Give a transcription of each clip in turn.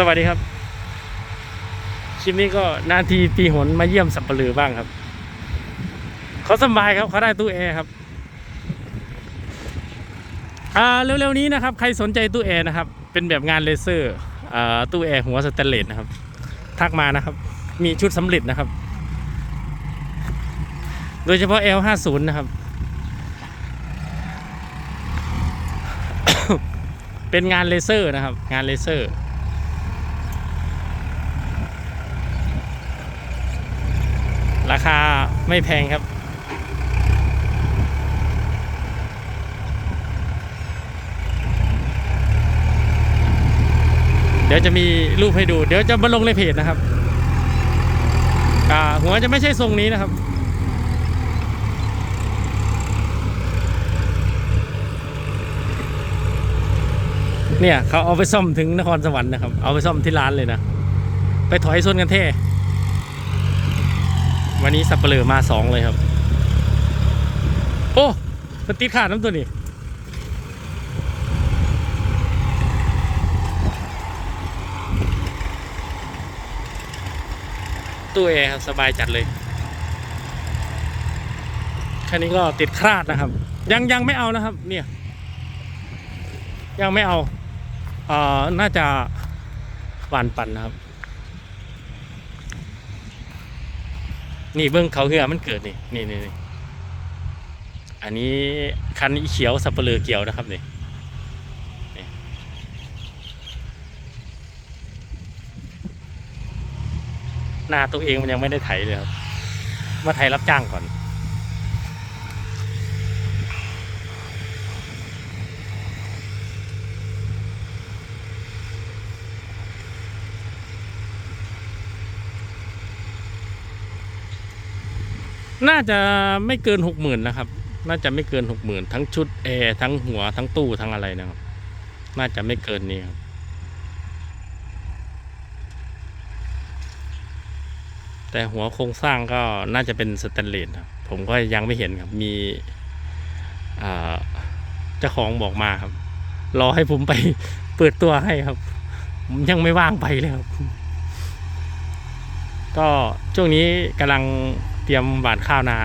สวัสดีครับ คลิปนี้ก็นาทีปีหนมาเยี่ยมสับปะลือบ้างครับ เขาสบายครับเขาได้ตู้แอร์ครับ อ่าเร็วๆนี้นะครับ ใครสนใจตู้แอร์นะครับ เป็นแบบงานเลเซอร์อ่าตู้แอร์หัวสแตนเลสนะครับ ทักมานะครับ มีชุดสำเร็จนะครับ โดยเฉพาะ L50 นะครับ เป็นงานเลเซอร์นะครับ งานเลเซอร์ ราคาไม่แพงครับ เดี๋ยวจะมีรูปให้ดู เดี๋ยวจะมาลงในเพจนะครับหัวจะไม่ใช่ทรงนี้นะครับเนี่ยเขาเอาไปซ่อมถึงนครสวรรค์นะครับ เอาไปซ่อมที่ร้านเลยนะ ไปถอยส้นกันเท่ วันนี้สับเปลือมาสองเลยครับ โอ้มันติดขาดน้ำตัวนี้ตู้แอร์ครับสบายจัดเลยแค่นี้ก็ติดคราดนะครับ ยังยังไม่เอานะครับ เนี่ย ยังไม่เอาเอ่อน่าจะหวานปั่นนะครับ นี่เบื้องเขาเหือมันเกิดนี่นี่นี่อันนี้คันอีเขียวสับเปลือเกี่ยวนะครับนี่หน้าตัวเองมันยังไม่ได้ไถเลยครับ มาไถรับจ้างก่อน น่าจะไม่เกินหกหมื่นนะครับ น่าจะไม่เกินหกหมื่นทั้งชุดแอร์ทั้งหัวทั้งตู้ทั้งอะไรนะครับ น่าจะไม่เกินนี้ครับแต่หัวโครงสร้างก็น่าจะเป็นสแตนเลสครับผมก็ยังไม่เห็นครับ มีเจ้าของบอกมาครับ รอให้ผมไปเปิดตัวให้ครับ ผมยังไม่ว่างไปเลยครับ ก็ช่วงนี้กำลัง เตรียมหว่านข้าวนา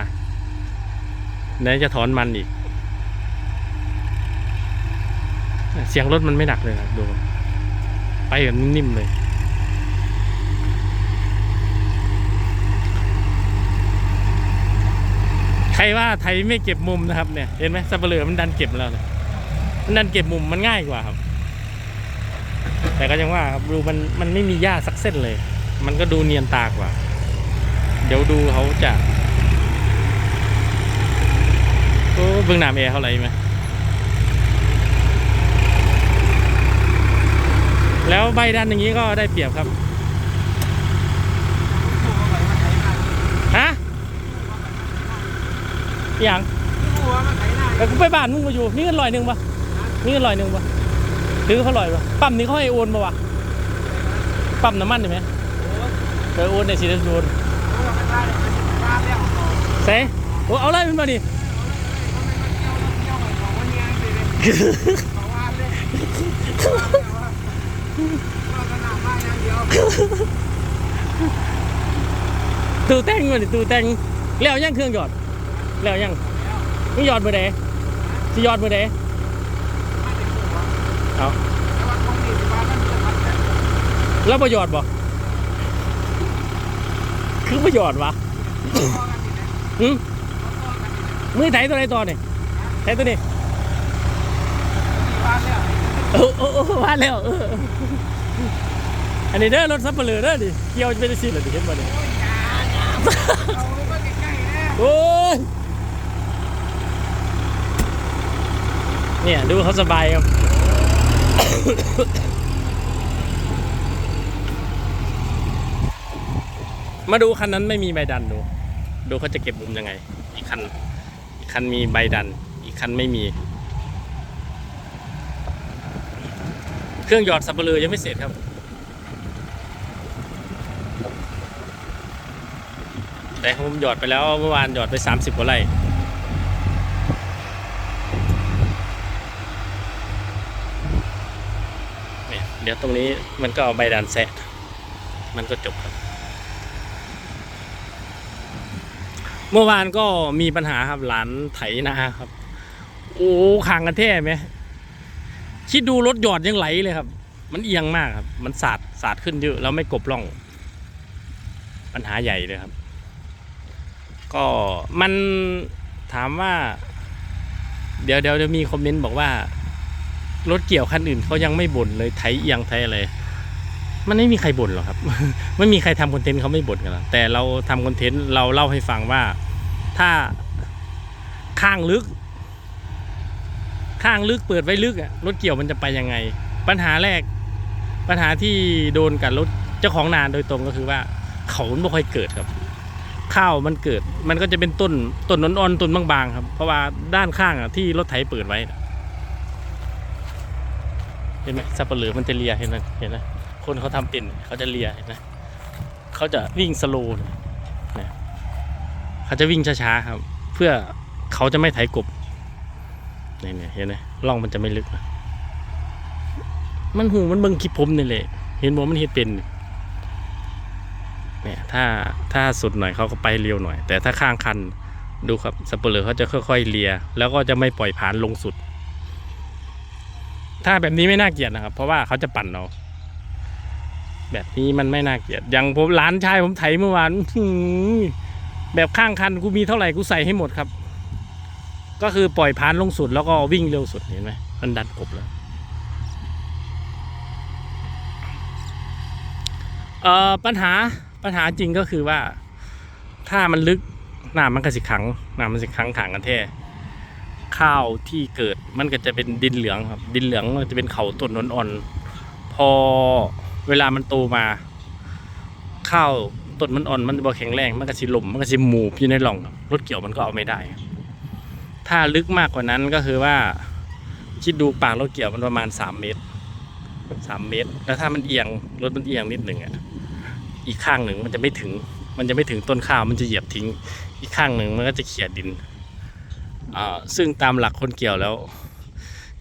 ไหนจะถอนมันอีก เสียงรถมันไม่หนักเลยครับดู ไปแบบนิ่มๆเลย ใครว่าไทยไม่เก็บมุมนะครับเนี่ย เห็นไหมสับเปลือมันดันเก็บแล้วเนี่ยมันดันเก็บมุมมันง่ายกว่าครับ แต่ก็ยังว่าครับดูมันมันไม่มีหญ้าสักเส้นเลย มันก็ดูเนียนตากว่า เดี๋ยวดูเขาจะโอ้เบื้องหน้าเอร์เขาอะไรไหมแล้วใบดันอย่างนี้ก็ได้เปรียบครับ ฮะอย่างแต่กูไปบ้านมึงมาอยู่ มีเงินลอยหนึ่งปะมีเงินลอยหนึ่งปะถือเขาลอยปะปั๊มนี้เขาให้โอนปะวะ ปั๊มน้ำมันได้ไหมเออโอนในสีดงโอน เซ่โอ้เอาอะไรมันมาดิตูแต่งมาดิตูแต่งแล้วยังเครื่องหยอด แล้วยังมึงหยอดเมื่อใดสิหยอดเมื่อใดเอาแล้วประหยอดบ่ คือประหยอดวะหืมมือไถตัวไหนตัวนี่ไถตัวนี้โอ้โอ้โอ้ว่าแล้วเอออันนี้เด้อรถซับเปลือเด้อดิเกี่ยวจะเป็นสิเหรอดิเห็นบ่เนี่ยโอ้ยเนี่ยดูเขาสบายครับ มาดูคันนั้นไม่มีใบดันดู ดูเขาจะเก็บมุมยังไง อีกคันอีกคันมีใบดัน อีกคันไม่มี เครื่องหยอดสับเปลือยังไม่เสร็จครับ แต่ผมหยอดไปแล้วเมื่อวานหยอดไป 30กว่าไร่เนี่ยเดี๋ยวตรงนี้มันก็เอาใบดันแซะมันก็จบครับ เมื่อวานก็มีปัญหาครับหลานไถนาครับ โอ้ขางกันแท้ไหมคิดดูรถหยอดยังไหลเลยครับ มันเอียงมากครับ มันสาดสาดขึ้นเยอะแล้วไม่กบล่อง ปัญหาใหญ่เลยครับ ก็มันถามว่า เดี๋ยวเดี๋ยวจะมีคอมเมนต์บอกว่า รถเกี่ยวคันอื่นเขายังไม่บ่นเลยไถเอียงไถอะไร มันไม่มีใครบ่นหรอกครับ ไม่มีใครทำคอนเทนต์เขาไม่บ่นกันหรอกแต่เราทำคอนเทนต์เราเล่าให้ฟังว่า ถ้าข้างลึก ข้างลึกเปิดไว้ลึกอะรถเกี่ยวมันจะไปยังไง ปัญหาแรก ปัญหาที่โดนกับรถเจ้าของนานโดยตรงก็คือว่า เขาไม่ค่อยเกิดครับ ข้าวมันเกิด มันก็จะเป็นต้นต้นอ่อนๆต้นบางๆ ครับ เพราะว่าด้านข้างอะที่รถไถเปิดไว้เห็นไหมสับปะเหลือมันจะเลียเห็นไหมเห็นไหม คนเขาทำเป็นเขาจะเลียเห็นไหมเขาจะวิ่งสโลว์นะเขาจะวิ่งช้าๆครับ เพื่อเขาจะไม่ไถกบเนี่ยเห็นไหมร่องมันจะไม่ลึกนะมันหูมันเบิ่งคลิปผมนี่แหละเห็นบอกมันเห็นเป็นเนี่ยถ้าถ้าสุดหน่อยเขาก็ไปเร็วหน่อย แต่ถ้าข้างคันดูครับสปเหร่อเขาจะค่อยๆเลีย แล้วก็จะไม่ปล่อยผ่านลงสุด ถ้าแบบนี้ไม่น่าเกลียดนะครับ เพราะว่าเขาจะปั่นเรา แบบนี้มันไม่น่าเกลียดอย่างผมหลานชายผมไถเมื่อวานแบบข้างคันกูมีเท่าไหร่กูใส่ให้หมดครับ ก็คือปล่อยผ่านลงสุดแล้วก็วิ่งเร็วสุดเห็นไหมมันดันกบแล้วเอ่อปัญหาปัญหาจริงก็คือว่า ถ้ามันลึกหน้ำมันก็สิขังหน้ำมันสิขังขังกันแท้ข้าวที่เกิดมันก็จะเป็นดินเหลืองครับ ดินเหลืองมันจะเป็นเขาต้นอ่อนๆพอ เวลามันโตมา ข้าวต้นมันอ่อนมันบ่แข็งแรงมันก็สิหล่มมันก็สิหมูบอยู่ในหล่องรถเกี่ยวมันก็เอาไม่ได้ ถ้าลึกมากกว่านั้นก็คือว่าคิดดูปากรถเกี่ยวมันประมาณสามเมตรสามเมตร แล้วถ้ามันเอียงรถมันเอียงนิดหนึ่งอะอีกข้างหนึ่งมันจะไม่ถึง มันจะไม่ถึงต้นข้าวมันจะเหยียบทิ้ง อีกข้างหนึ่งมันก็จะเขี่ยดินอ่าซึ่งตามหลักคนเกี่ยวแล้ว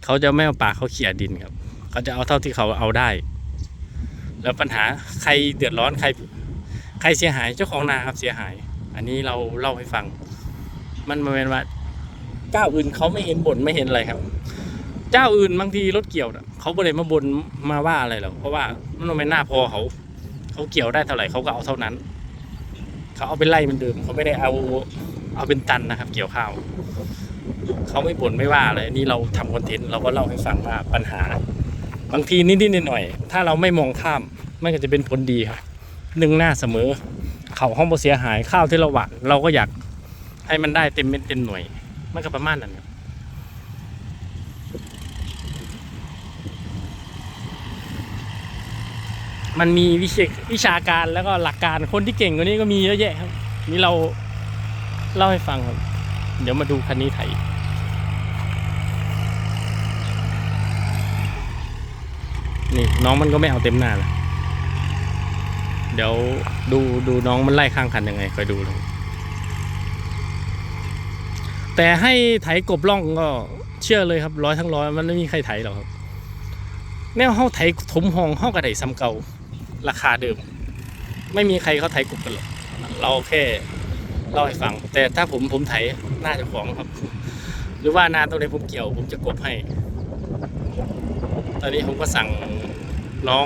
เขาจะไม่เอาปากเขาเขี่ยดินครับ เขาจะเอาเท่าที่เขาเอาได้ แล้วปัญหาใครเดือดร้อนใครใครเสียหายเจ้าของนาครับเสียหาย อันนี้เราเล่าให้ฟัง มันมาเป็นว่า เจ้าอื่นเขาไม่เห็นบ่นไม่เห็นอะไรครับ เจ้าอื่นบางทีรถเกี่ยวเขาไม่ได้มาบ่นมาว่าอะไรหรอกเพราะว่ามันไม่น่าพอเขาเขาเกี่ยวได้เท่าไหร่เขาก็เอาเท่านั้นเขาเอาเป็นไร่มันเดิมเขาไม่ได้เอาเอาเป็นตันนะครับ เกี่ยวข้าวเขาไม่บ่นไม่ว่าเลยนี่เราทำคอนเทนต์เราก็เล่าให้ฟังว่าปัญหา บางทีนิดๆหน่อยๆถ้าเราไม่มองข้ามมันก็จะเป็นผลดีครับหนึ่งหน้าเสมอ เขาห้องบ่เสียหายข้าวที่เราหว่านเราก็อยากให้มันได้เต็มเม็ดเต็มหน่วย มันก็ประมาณนั้นครับมันมีวิชวิชาการแล้วก็หลักการคนที่เก่งกว่านี้ก็มีเยอะแยะครับ นี่เราเล่าให้ฟังครับ เดี๋ยวมาดูคันนี้ไถ นี่น้องมันก็ไม่เอาเต็มหน้านะเดี๋ยวดูดูน้องมันไล่ข้างคันยังไงคอยดูเลยแต่ให้ไถกบล่องก็เชื่อเลยครับร้อยทั้งร้อยมันไม่มีใครไถหรอกครับแนวเฮาไถถมหองเฮาก็ไดซ้ำเก่าราคาเดิม ไม่มีใครเขาไถกบกันหรอกเราแค่เล่าให้ฟัง แต่ถ้าผมผมไถน่าจะของครับ หรือว่านาตรงไหนผมเกี่ยว ผมจะกบให้ ตอนนี้ผมก็สั่ง น้อง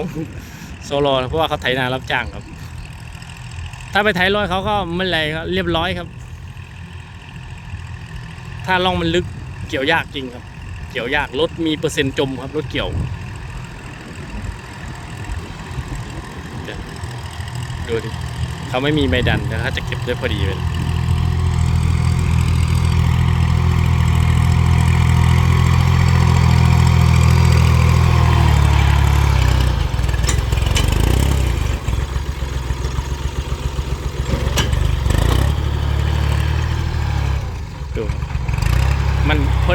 โซโลเพราะว่าเขาไถนารับจ้างครับ ถ้าไปไถร้อยเขาก็ไม่ไรครับเรียบร้อยครับ ถ้าล่องมันลึกเกี่ยวยากจริงครับ เกี่ยวยากรถมีเปอร์เซ็นต์จมครับรถเกี่ยวดูดิเขาไม่มีใบดันแต่เขาจะเก็บได้พอดีเลย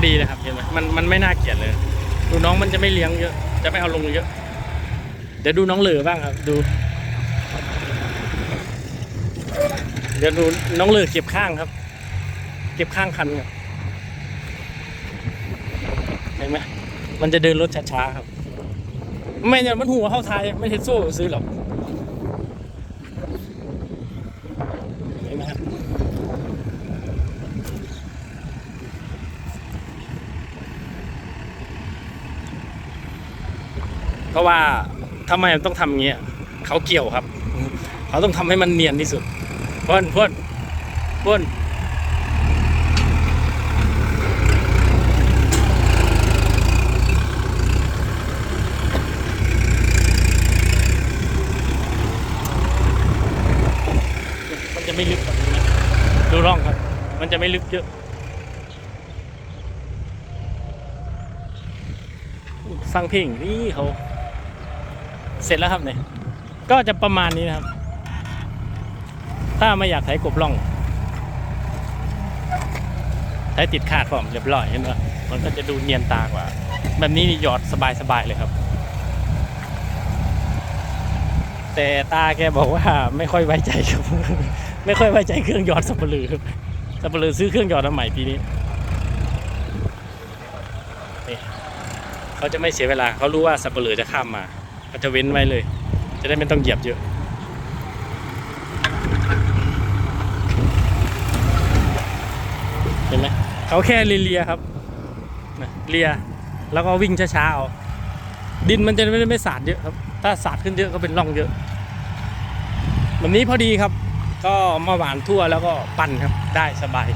ดีนะครับเห็นไหมมันมันไม่น่าเกลียดเลย ดูน้องมันจะไม่เลี้ยงเยอะ จะไม่เอาลงเยอะ เดี๋ยวดูน้องเหลือบ้างครับ ดู เดี๋ยวดูน้องเลือเก็บข้างครับ เก็บข้างคันครับเห็นไหมมันจะเดินรถช้าๆครับ ไม่เนี่ยมันหัวเข้าไทยไม่เทสโซ่ซื้อหรอกเห็นไหมครับ เพราะว่าทำไมต้องทำอย่างเงี้ยเขาเกี่ยวครับ เขาต้องทำให้มันเนียนที่สุดพ่นพ่นพ่นมันจะไม่ลึกแบบดูร่องครับ มันจะไม่ลึกเยอะฟังเพลงนี่เขา เสร็จแล้วครับเนี่ยก็จะประมาณนี้นะครับ ถ้าไม่อยากไถกบล่องใช้ติดคาดพร้อมเรียบร้อยเห็นไหมมันก็จะดูเนียนตากว่า แบบนี้นี่หยอดสบายๆเลยครับ แต่ตาแกบอกว่าไม่ค่อยไว้ใจครับ ไม่ค่อยไว้ใจเครื่องหยอดสับปะลือครับสับปะลือซื้อเครื่องหยอดมาใหม่ปีนี้นี่เขาจะไม่เสียเวลา เขารู้ว่าสับปะลือจะข้ามมา เขาจะเว้นไว้เลย จะได้ไม่ต้องเหยียบเยอะ เห็นไหมเขาแค่เลียครับนะเลียแล้วก็วิ่งช้าๆเอาดินมันจะไม่ได้ไม่สาดเยอะครับ ถ้าสาดขึ้นเยอะก็เป็นร่องเยอะแบบนี้พอดีครับ ก็มาหวานทั่วแล้วก็ปั่นครับได้สบาย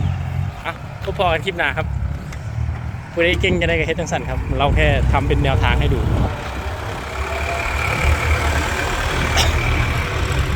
อะก็พอกันคลิปหน้าครับผู้ใดเก่งจะได้กับเฮ็ดจังสันครับ เราแค่ทำเป็นแนวทางให้ดู